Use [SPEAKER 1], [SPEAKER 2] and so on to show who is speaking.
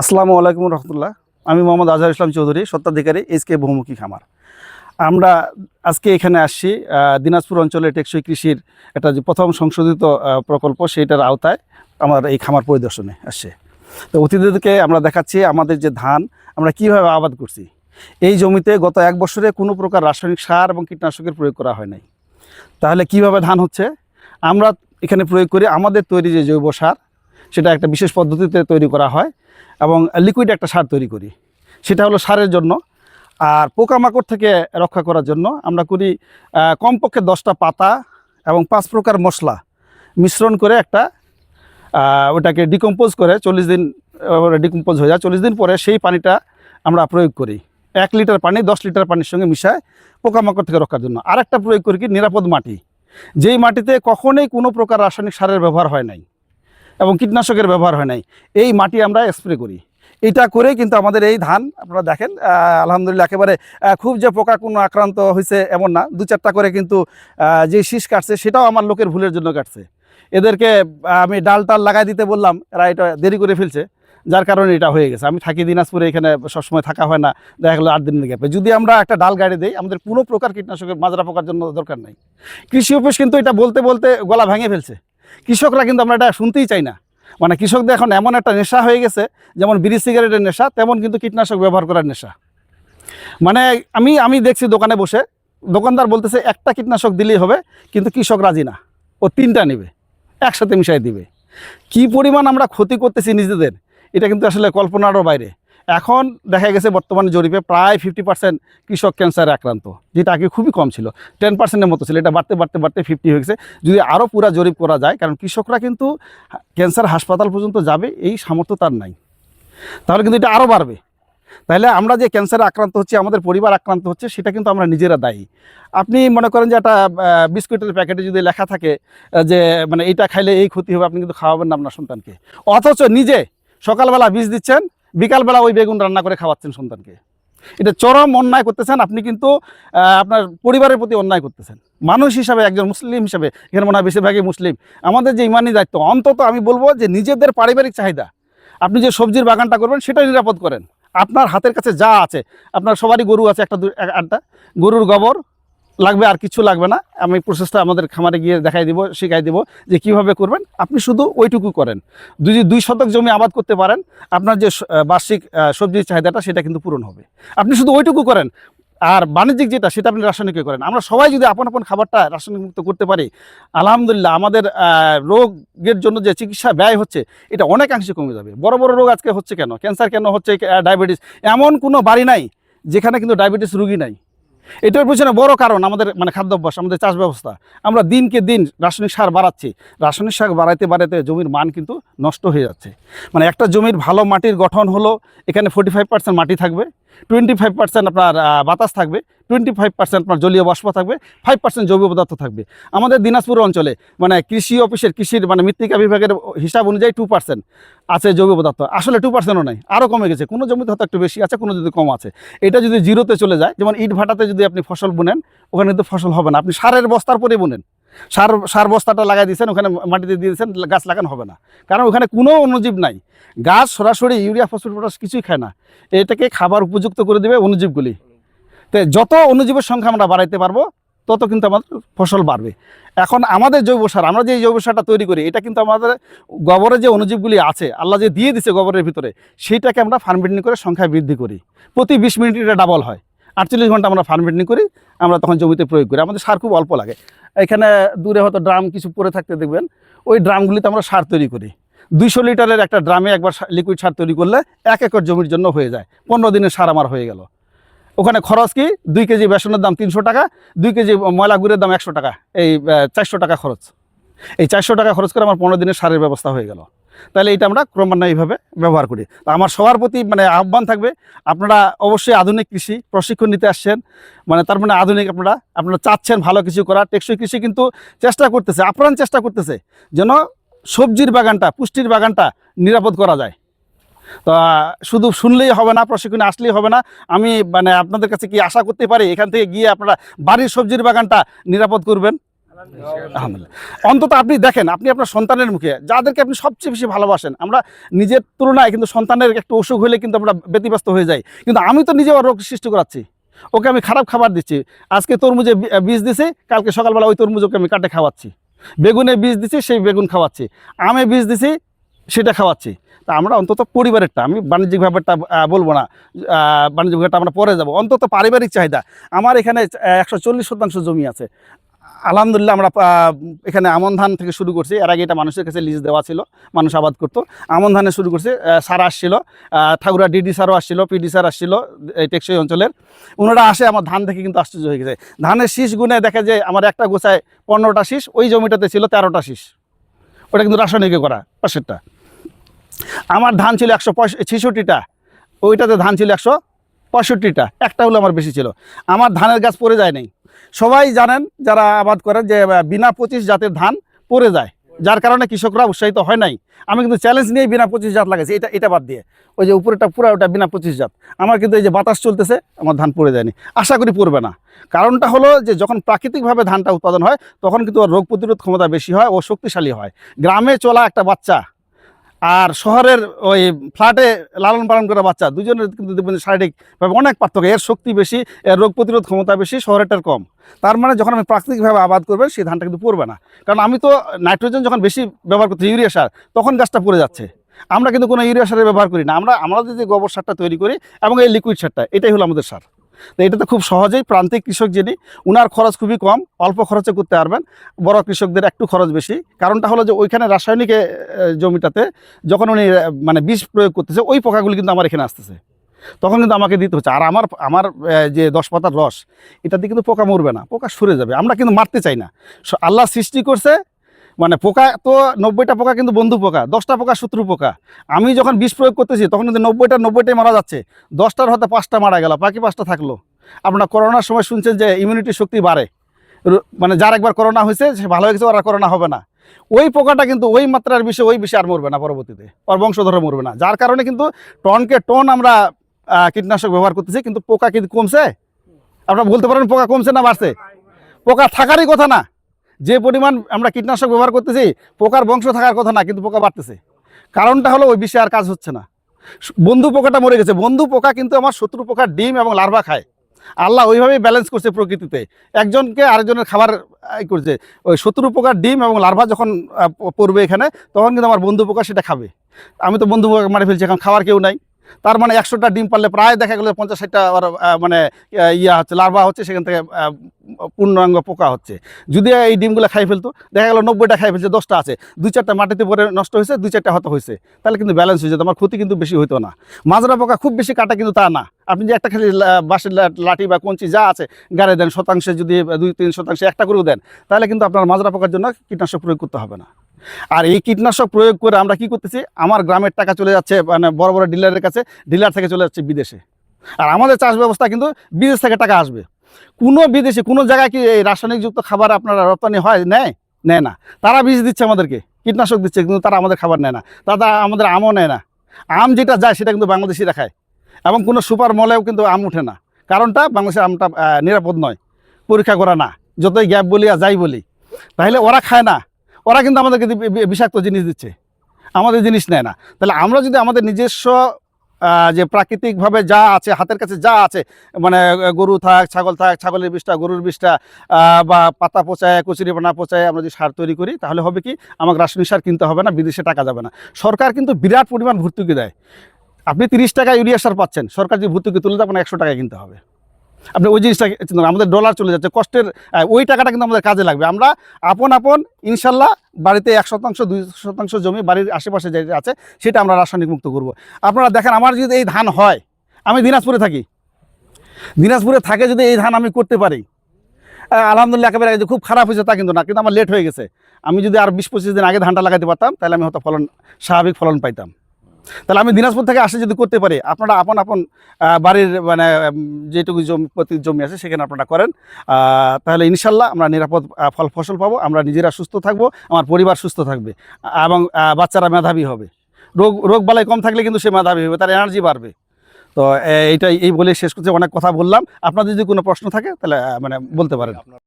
[SPEAKER 1] আসসালামু আলাইকুম রহমতুল্লাহ। আমি মোহাম্মদ আজহার ইসলাম চৌধুরী সত্ত্বাধিকারী এস কে বহুমুখী খামার। আমরা আজকে এখানে আসছি দিনাজপুর অঞ্চলে টেকসই কৃষির একটা যে প্রথম সংশোধিত প্রকল্প, সেইটার আওতায় আমার এই খামার পরিদর্শনে আসছে। তো অতিথিদেরকে আমরা দেখাচ্ছি আমাদের যে ধান, আমরা কীভাবে আবাদ করছি। এই জমিতে গত এক বছরে কোনো প্রকার রাসায়নিক সার এবং কীটনাশকের প্রয়োগ করা হয় নাই। তাহলে কীভাবে ধান হচ্ছে? আমরা এখানে প্রয়োগ করি আমাদের তৈরি যে জৈব সার সেটা একটা বিশেষ পদ্ধতিতে তৈরি করা হয় এবং লিকুইড একটা সার তৈরি করি। সেটা হলো সারের জন্য। আর পোকামাকড় থেকে রক্ষা করার জন্য আমরা করি কমপক্ষে দশটা পাতা এবং পাঁচ প্রকার মশলা মিশ্রণ করে একটা ওটাকে ডিকম্পোজ করে চল্লিশ দিন ডিকম্পোজ হয়ে যায়। চল্লিশ দিন পরে সেই পানিটা আমরা প্রয়োগ করি। এক লিটার পানি দশ লিটার পানির সঙ্গে মিশায় পোকামাকড় থেকে রক্ষার জন্য। আর একটা প্রয়োগ করি কি নিরাপদ মাটি। যেই মাটিতে কখনোই কোনো প্রকার রাসায়নিক সারের ব্যবহার হয় নাই। এবং কীটনাশকের ব্যবহার হয় নাই। এই মাটি আমরা স্প্রে করি। এটা করে কিন্তু আমাদের এই ধান, আপনারা দেখেন আলহামদুলিল্লাহ একেবারে খুব যে পোকা কোনো আক্রান্ত হয়েছে এমন না। দু চারটা করে কিন্তু যে শীষ কাটছে সেটাও আমার লোকের ভুলের জন্য কাটছে। এদেরকে আমি ডাল টাল লাগাই দিতে বললাম, এরা এটা দেরি করে ফেলছে, যার কারণে এটা হয়ে গেছে। আমি থাকি দিনাজপুরে, এখানে সবসময় থাকা হয় না, দেখা গেলো আট দিনের গ্যাপে। যদি আমরা একটা ডাল গাড়ি দিই, আমাদের কোনো প্রকার কীটনাশকের মাজরা পোকার জন্য দরকার নাই। কৃষি অফিস কিন্তু এটা বলতে বলতে গলা ভেঙে ফেলছে। কৃষকরা কিন্তু আমরা এটা শুনতেই চাই না। মানে কৃষকদের এখন এমন একটা নেশা হয়ে গেছে, যেমন বিড়ি সিগারেটের নেশা, তেমন কিন্তু কীটনাশক ব্যবহার করার নেশা। মানে আমি আমি দেখছি দোকানে বসে, দোকানদার বলতেছে, একটা কীটনাশক দিলেই হবে, কিন্তু কৃষক রাজি না। ও তিনটা নেবে, একসাথে মিশাই দিবে। কি পরিমাণ আমরা ক্ষতি করতেছি নিজেদের, এটা কিন্তু আসলে কল্পনারও বাইরে। এখন দেখা গেছে বর্তমানে জরিপে প্রায় ফিফটি পার্সেন্ট কৃষক ক্যান্সারে আক্রান্ত, যেটা আগে খুবই কম ছিল টেন পার্সেন্টের মতো ছিল, এটা বাড়তে বাড়তে বাড়তে ফিফটি হয়ে গেছে যদি আরও পুরা জরিপ করা যায়, কারণ কৃষকরা কিন্তু ক্যান্সার হাসপাতাল পর্যন্ত যাবে, এই সামর্থ্য তার নাই। তাহলে কিন্তু এটা আরও বাড়বে। তাহলে আমরা যে ক্যান্সারে আক্রান্ত হচ্ছে, আমাদের পরিবার আক্রান্ত হচ্ছে, সেটা কিন্তু আমরা নিজেরা দায়ী। আপনি মনে করেন যে একটা বিস্কুটের প্যাকেটে যদি লেখা থাকে যে মানে এইটা খাইলে এই ক্ষতি হবে, আপনি কিন্তু খাওয়াবেন না আপনার সন্তানকে। অথচ নিজে সকালবেলা বীজ দিচ্ছেন বিকালবেলা ওই বেগুন রান্না করে খাওয়াচ্ছেন সন্তানকে। এটা চরম অন্যায় করতেছেন, আপনি কিন্তু আপনার পরিবারের প্রতি অন্যায় করতেছেন। মানুষ হিসাবে, একজন মুসলিম হিসাবে, এখানে মনে হয় বেশিরভাগই মুসলিম। আমাদের যে ইমানি দায়িত্ব, অন্তত আমি বলব যে নিজেদের পারিবারিক চাহিদা, আপনি যে সবজির বাগানটা করবেন সেটা নিরাপদ করেন। আপনার হাতের কাছে যা আছে, আপনার সবারই গরু আছে, একটা আটটা গরুর গোবর লাগবে আর কিছু লাগবে না। আমি প্রসেসটা আমাদের খামারে গিয়ে দেখাই দিব, শিখাই দিব যে কীভাবে করবেন। আপনি শুধু ওইটুকু করেন। যদি দুই শতক জমি আবাদ করতে পারেন, আপনার যে বার্ষিক সবজির চাহিদাটা সেটা কিন্তু পূরণ হবে। আপনি শুধু ওইটুকু করেন। আর বাণিজ্যিক যেটা, সেটা আপনি রাসায়নিক করেন। আমরা সবাই যদি আপন আপন খাবারটা রাসায়নিক মুক্ত করতে পারি, আলহামদুলিল্লাহ আমাদের রোগের জন্য যে চিকিৎসা ব্যয় হচ্ছে, এটা অনেকাংশে কমে যাবে। বড় বড় রোগ আজকে হচ্ছে কেন? ক্যান্সার কেন হচ্ছে ডায়াবেটিস? এমন কোনো বাড়ি নাই যেখানে কিন্তু ডায়াবেটিস রুগী নাই। এটার পিছনে বড় কারণ আমাদের মানে খাদ্যাভ্যাস, আমাদের চাষ ব্যবস্থা। আমরা দিনকে দিন রাসায়নিক সার বাড়াচ্ছি। রাসায়নিক সার বাড়াইতে বাড়াইতে জমির মান কিন্তু নষ্ট হয়ে যাচ্ছে। মানে একটা জমির ভালো মাটির গঠন হলো, এখানে ফোর্টি ফাইভ পার্সেন্ট মাটি থাকবে। টোয়েন্টি ফাইভ পার্সেন্ট আপনার বাতাস থাকবে টোয়েন্টি ফাইভ পার্সেন্ট আপনার জলীয় বাষ্প থাকবে ফাইভ পার্সেন্ট জৈব পদার্থ থাকবে। আমাদের দিনাজপুর অঞ্চলে মানে কৃষি অফিসের, কৃষির মানে মৃত্তিকা বিভাগের হিসাব অনুযায়ী টু পার্সেন্ট আছে জৈব পদার্থ। আসলে টু পার্সেন্টও নাই আরও কমে গেছে। কোনো জমিতে হয়তো একটু বেশি আছে, কোনো যদি কম আছে। এটা যদি জিরোতে চলে যায়, যেমন ইট ভাটাতে যদি আপনি ফসল বুনেন, ওখানে কিন্তু ফসল হবে না। আপনি সারের বস্তার পরে বুনেন। সার সার বস্তাটা লাগাই দিয়েছেন, ওখানে মাটিতে দিয়ে দিয়েছেন, গাছ লাগানো হবে না। কারণ ওখানে কোনো অনুজীব নাই। গাছ সরাসরি ইউরিয়া, ফসফেট, পটাশ কিছুই খায় না। এটাকে খাবার উপযুক্ত করে দেবে অনুজীবগুলি। তো যত অনুজীবের সংখ্যা আমরা বাড়াইতে পারব, তত কিন্তু আমাদের ফসল বাড়বে। এখন আমাদের জৈব সার, আমরা যে জৈব সারটা তৈরি করি, এটা কিন্তু আমাদের গোবরের যে অনুজীবগুলি আছে, আল্লাহ যে দিয়ে দিছে গোবরের ভিতরে, সেইটাকে আমরা ফার্মেন্টিং করে সংখ্যা বৃদ্ধি করি। প্রতি বিশ মিনিট এটা ডাবল হয়। আটচল্লিশ ঘণ্টা আমরা ফার্মেন্টিং করি, আমরা তখন জমিতে প্রয়োগ করি। আমাদের সার খুব অল্প লাগে। এখানে দূরে হয়তো ড্রাম কিছু পরে থাকতে দেখবেন, ওই ড্রামগুলিতে আমরা সার তৈরি করি। দুইশো লিটারের একটা ড্রামে একবার লিকুইড সার তৈরি করলে এক একর জমির জন্য হয়ে যায়। পনেরো দিনের সার আমার হয়ে গেল। ওখানে খরচ কি? দুই কেজি বেসনের দাম তিনশো টাকা, দুই কেজি ময়লা গুড়ের দাম একশো টাকা। এই চারশো টাকা খরচ। এই চারশো টাকা খরচ করে আমার পনেরো দিনের সারের ব্যবস্থা হয়ে গেল। তাহলে এটা আমরা ক্রমান্বয়ে এইভাবে ব্যবহার করি। তো আমার সবার প্রতি মানে আহ্বান থাকবে, আপনারা অবশ্যই আধুনিক কৃষি প্রশিক্ষণ নিতে আসছেন মানে তার মানে আধুনিক আপনারা আপনারা চাচ্ছেন ভালো কিছু করা টেকসই কৃষি কিন্তু চেষ্টা করতেছে, আপ্রাণ চেষ্টা করতেছে, যেন সবজির বাগানটা, পুষ্টির বাগানটা নিরাপদ করা যায়। তো শুধু শুনলেই হবে না, প্রশিক্ষণে আসলেই হবে না, আমি মানে আপনাদের কাছে কি আশা করতে পারি? এখান থেকে গিয়ে আপনারা বাড়ির সবজির বাগানটা নিরাপদ করবেন। অন্তত আপনি দেখেন, আপনি আপনার সন্তানের মুখে, যাদেরকে আপনি সবচেয়ে বেশি ভালোবাসেন, আমরা নিজের তুলনায় কিন্তু সন্তানের একটু অসুখ হলে কিন্তু আমরা ব্যতিব্যস্ত হয়ে যাই। কিন্তু আমি তো নিজে রোগ সৃষ্টি করাচ্ছি। ওকে আমি খারাপ খাবার দিচ্ছি। আজকে তরমুজে বীজ দিছি, কালকে সকালবেলা ওই তরমুজ ওকে আমি কাটে খাওয়াচ্ছি। বেগুনে বীজ দিছি, সেই বেগুন খাওয়াচ্ছি। আমে বীজ দিছি, সেটা খাওয়াচ্ছি। তা আমরা অন্তত পরিবারেরটা, আমি বাণিজ্যিক ব্যাপারটা বলব না। বাণিজ্যিক ব্যাপারটা আমরা পরে যাব। অন্তত পারিবারিক চাহিদা। আমার এখানে একশো চল্লিশ শতাংশ জমি আছে। আলহামদুলিল্লাহ আমরা এখানে আমন ধান থেকে শুরু করছি। এর আগে এটা মানুষের কাছে লিজ দেওয়া ছিল, মানুষ আবাদ করতো। আমন ধানে শুরু করছে সার আসছিল ঠাকুরা ডিডি সারও আসছিল, পিডি সার আসছিল, এই টেকসই অঞ্চলের। ওনারা আসে, আমার ধান থেকে কিন্তু আশ্চর্য হয়ে গেছে। ধানের শীষ গুনে দেখে যে আমার একটা গোছায় পনেরোটা শীষ, ওই জমিটাতে ছিল তেরোটা শীষ। ওটা কিন্তু রাসায়নিকে করা, পাশেরটা। আমার ধান ছিল একশো ছেষট্টিটা, ওইটাতে ধান ছিল একশো পঁয়ষট্টিটা, একটা হলো আমার বেশি ছিল। আমার ধানের গাছ পড়ে যায় নাই। সবাই জানেন, যারা আবাদ করেন যে বিনা পঁচিশ জাতের ধান পড়ে যায়। যার কারণে কৃষকরা উৎসাহিত হয় নাই। আমি কিন্তু চ্যালেঞ্জ নিয়ে বিনা পঁচিশ জাত লাগাইছি, এটা এটা বাদ দিয়ে। ওই যে উপরেটা পুরো ওটা বিনা পঁচিশ জাত। আমার কিন্তু এই যে বাতাস চলতেছে, আমার ধান পড়ে যায়নি। আশা করি পড়বে না। কারণটা হলো যে, যখন প্রাকৃতিকভাবে ধানটা উৎপাদন হয়, তখন কিন্তু ওর রোগ প্রতিরোধ ক্ষমতা বেশি হয় ও শক্তিশালী হয়। গ্রামে চলা একটা বাচ্চা আর শহরের ওই ফ্ল্যাটে লালন পালন করা বাচ্চা, দুজনের কিন্তু শারীরিকভাবে অনেক পার্থক্য। এর শক্তি বেশি, এর রোগ প্রতিরোধ ক্ষমতা বেশি, শহরেরটার কম। তার মানে যখন আমি প্রাকৃতিকভাবে আবাদ করবেন সেই ধানটা কিন্তু পড়বে না। কারণ আমি তো নাইট্রোজেন যখন বেশি ব্যবহার করছি, ইউরিয়া সার, তখন গাছটা পড়ে যাচ্ছে। আমরা কিন্তু কোনো ইউরিয়া সারের ব্যবহার করি না। আমরা আমরা যে গোবর সারটা তৈরি করি এবং এই লিকুইড সারটা, এটাই হলো আমাদের সার। তো এটা তো খুব সহজেই প্রান্তিক কৃষক যিনি, উনার খরচ খুবই কম, অল্প খরচে করতে পারবেন, বড় কৃষকদের একটু খরচ বেশি। কারণটা হলো যে ওইখানে রাসায়নিক জমিটাতে যখন উনি মানে বিষ প্রয়োগ করতেছে, ওই পোকাগুলি কিন্তু আমার এখানে আসতেছে। তখন কিন্তু আমাকে দিতে হচ্ছে। আর আমার আমার যে দশ পাতার রস এটা দিয়ে কিন্তু পোকা মরবে না, পোকা সরে যাবে। আমরা কিন্তু মারতে চাই না। আল্লাহ সৃষ্টি করছে মানে পোকা তো নব্বইটা পোকা কিন্তু বন্ধু পোকা, দশটা পোকা শত্রু পোকা। আমি যখন বিষ প্রয়োগ করতেছি, তখন কিন্তু নব্বইটা, নব্বইটাই মারা যাচ্ছে। দশটার হয়তো পাঁচটা মারা গেল, বাকি পাঁচটা থাকল। আপনারা করোনার সময় শুনছেন যে ইমিউনিটি শক্তি বাড়ে। মানে যার একবার করোনা হয়েছে, সে ভালো হয়ে ওর আর করোনা হবে না। ওই পোকাটা কিন্তু ওই মাত্রার বিষে, ওই বিষে আর মরবে না পরবর্তীতে। ওর বংশধরে মরবে না। যার কারণে কিন্তু টনকে টন আমরা কীটনাশক ব্যবহার করতেছি, কিন্তু পোকা কিন্তু কমছে। আপনারা বলতে পারেন পোকা কমছে না বাড়ছে। পোকা থাকারই কথা না। যে পরিমাণ আমরা কীটনাশক ব্যবহার করতেছি, পোকার বংশ থাকার কথা না, কিন্তু পোকা বাড়তেছে। কারণটা হলো ওই বিষয়ে আর কাজ হচ্ছে না। বন্ধু পোকাটা মরে গেছে। বন্ধু পোকা কিন্তু আমার শত্রু পোকার ডিম এবং লার্ভা খায়। আল্লাহ ওইভাবেই ব্যালেন্স করছে প্রকৃতিতে। একজনকে আরেকজনের খাবার করছে। ওই শত্রু পোকার ডিম এবং লার্ভা যখন পড়বে এখানে, তখন কিন্তু আমার বন্ধু পোকা সেটা খাবে। আমি তো বন্ধু পোকা মারে ফেলছি, এখন খাওয়ার কেউ নাই। তার মানে একশোটা ডিম পারলে প্রায় দেখা গেলো পঞ্চাশ ষাটটা মানে ইয়া হচ্ছে, লার্ভা হচ্ছে, সেখান থেকে পূর্ণাঙ্গ পোকা হচ্ছে। যদি এই ডিমগুলো খাই ফেলতো, দেখা গেলো নব্বইটা খাই ফেলছে, দশটা আছে। দুই চারটা মাটিতে পরে নষ্ট হয়েছে, দুই চারটা হয়তো হয়েছে। তাহলে কিন্তু ব্যালেন্স হয়ে যেত, আমার ক্ষতি কিন্তু বেশি হতো না। মাজরা পোকা খুব বেশি কাটা কিন্তু তা না। আপনি যে একটা খালি বাঁশের লাঠি বা কঞ্চি যা আছে, গাড়ে দেন, শতাংশে যদি দুই, তিন শতাংশে একটা করেও দেন, তাহলে কিন্তু আপনার মাজরা পোকার জন্য কীটনাশক প্রয়োগ করতে হবে না। আর এই কীটনাশক প্রয়োগ করে আমরা কি করতেছি? আমার গ্রামের টাকা চলে যাচ্ছে মানে বড় বড় ডিলারের কাছে, ডিলার থেকে চলে যাচ্ছে বিদেশে। আর আমাদের চাষ ব্যবস্থা কিন্তু বিদেশ থেকে টাকা আসবে। কোনো বিদেশে, কোনো জায়গায় কি এই রাসায়নিকযুক্ত খাবার আপনারা রপ্তানি হয়, নেয়? নেয় না। তারা বীজ দিচ্ছে আমাদেরকে, কীটনাশক দিচ্ছে, কিন্তু তারা আমাদের খাবার নেয় না। তারা আমাদের আমও নেয় না। আম যেটা যায়, সেটা কিন্তু বাংলাদেশিরা খায় এবং কোনো সুপার মলেও কিন্তু আম উঠে না। কারণটা, বাংলাদেশের আমটা নিরাপদ নয়। পরীক্ষা করা না। যতই গ্যাপ বলি আর যাই বলি, তাহলে ওরা খায় না। ওরা কিন্তু আমাদেরকে বিষাক্ত জিনিস দিচ্ছে। আমাদের জিনিস নেয় না। তাহলে আমরা যদি আমাদের নিজস্ব যে প্রাকৃতিকভাবে যা আছে, হাতের কাছে যা আছে মানে গরু থাক, ছাগল থাক, ছাগলের বিষটা, গরুর বিষটা বা পাতা পচায়, কচুরি পানা পচায় আমরা যদি সার তৈরি করি, তাহলে হবে কি আমাকে রাসায়নিক সার কিনতে হবে না, বিদেশে টাকা যাবে না। সরকার কিন্তু বিরাট পরিমাণ ভর্তুকি দেয়। আপনি তিরিশ টাকা ইউরিয়া সার পাচ্ছেন, সরকার যদি ভর্তুকি তুলে দেয় আপনার একশো টাকায় কিনতে হবে। আপনি ওই জিনিসটা আমাদের ডলার চলে যাচ্ছে, কষ্টের ওই টাকাটা কিন্তু আমাদের কাজে লাগবে। আমরা আপন আপন, ইনশাল্লাহ বাড়িতে এক শতাংশ, দুই শতাংশ জমি, বাড়ির আশেপাশে যেটা আছে, সেটা আমরা রাসায়নিক মুক্ত করব। আপনারা দেখেন, আমার যদি এই ধান হয়, আমি দিনাজপুরে থাকি। দিনাজপুরে থাকে যদি এই ধান আমি করতে পারি আলহামদুলিল্লাহ একেবারে যে খুব খারাপ হয়েছে, তা কিন্তু না, কিন্তু আমার লেট হয়ে গেছে। আমি যদি আর বিশ পঁচিশ দিন আগে ধানটা লাগাতে পারতাম, তাহলে আমি হয়তো ফলন, স্বাভাবিক ফলন পাইতাম। তাহলে আমি দিনাজপুর থেকে আসে যদি করতে পারি, আপনারা আপন আপন বাড়ির মানে যেটুকু জমি, প্রতি জমি আছে সেখানে আপনারা করেন। তাহলে ইনশাল্লাহ আমরা নিরাপদ ফল, ফসল পাবো, আমরা নিজেরা সুস্থ থাকব, আমার পরিবার সুস্থ থাকবে, এবং বাচ্চারা মেধাবী হবে। রোগ রোগ বালাই কম থাকলে কিন্তু সে মেধাবী হবে, তার এনার্জি বাড়বে। তো এইটাই, এই বলে শেষ করতে অনেক কথা বললাম। আপনাদের যদি কোনো প্রশ্ন থাকে, তাহলে মানে বলতে পারেন।